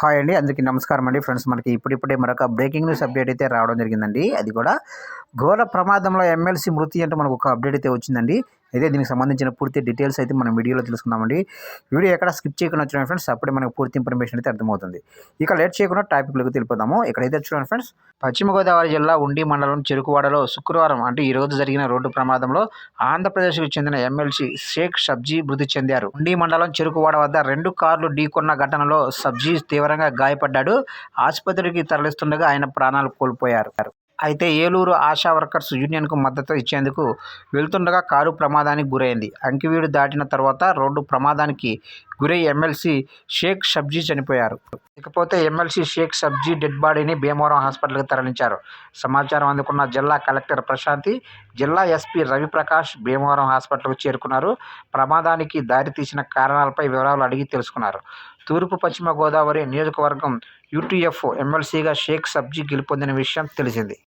Hi అండి. అందరికీ నమస్కారం అండి ఫ్రెండ్స్. మనకి ఇప్పుడిప్పుడే మరొక బ్రేకింగ్ న్యూస్ అప్డేట్ అయితే రావడం జరిగిందండి. అది కూడా ఘోర ప్రమాదంలో ఎమ్మెల్సీ మృతి అంటే మనకు ఒక అప్డేట్ అయితే వచ్చిందండి. అయితే దీనికి సంబంధించిన పూర్తి డీటెయిల్స్ అయితే మనం వీడియోలో తెలుసుకుందామండి. వీడియో ఎక్కడ స్కిప్ చేయకుండా వచ్చిన ఫ్రెండ్స్ అప్పుడే మనకు పూర్తి ఇన్ఫర్మేషన్ అయితే అర్థమవుతుంది. ఇక లేట్ చేయకుండా టాపిక్లోకి తెలిపోదాము ఇక్కడైతే చూడండి ఫ్రెండ్స్ పశ్చిమ గోదావరి జిల్లా ఉండి మండలం చెరుకువాడలో శుక్రవారం అంటే ఈ రోజు జరిగిన రోడ్డు ప్రమాదంలో ఆంధ్రప్రదేశ్కు చెందిన ఎమ్మెల్సీ షేక్ సబ్జీ మృతి చెందారు. ఉండి మండలం చెరుకువాడ వద్ద రెండు కార్లు ఢీకొన్న ఘటనలో సబ్జీ తీవ్రంగా గాయపడ్డాడు. ఆసుపత్రికి తరలిస్తుండగా ఆయన ప్రాణాలు కోల్పోయారు. అయితే ఏలూరు ఆశా వర్కర్స్ యూనియన్కు మద్దతు ఇచ్చేందుకు వెళ్తుండగా కారు ప్రమాదానికి గురైంది. అంకివీడు దాటిన తర్వాత రోడ్డు ప్రమాదానికి గురై ఎమ్మెల్సీ షేక్ సబ్జీ చనిపోయారు. ఇకపోతే ఎమ్మెల్సీ షేక్ సబ్జీ డెడ్ బాడీని భీమవరం హాస్పిటల్కి తరలించారు. సమాచారం అందుకున్న జిల్లా కలెక్టర్ ప్రశాంతి జిల్లా ఎస్పీ రవిప్రకాష్ భీమవరం హాస్పిటల్కు చేరుకున్నారు. ప్రమాదానికి దారితీసిన కారణాలపై వివరాలు అడిగి తెలుసుకున్నారు. తూర్పు పశ్చిమ గోదావరి నియోజకవర్గం యూటీఎఫ్ ఎమ్మెల్సీగా షేక్ సబ్జీ గెలుపొందిన విషయం తెలిసింది.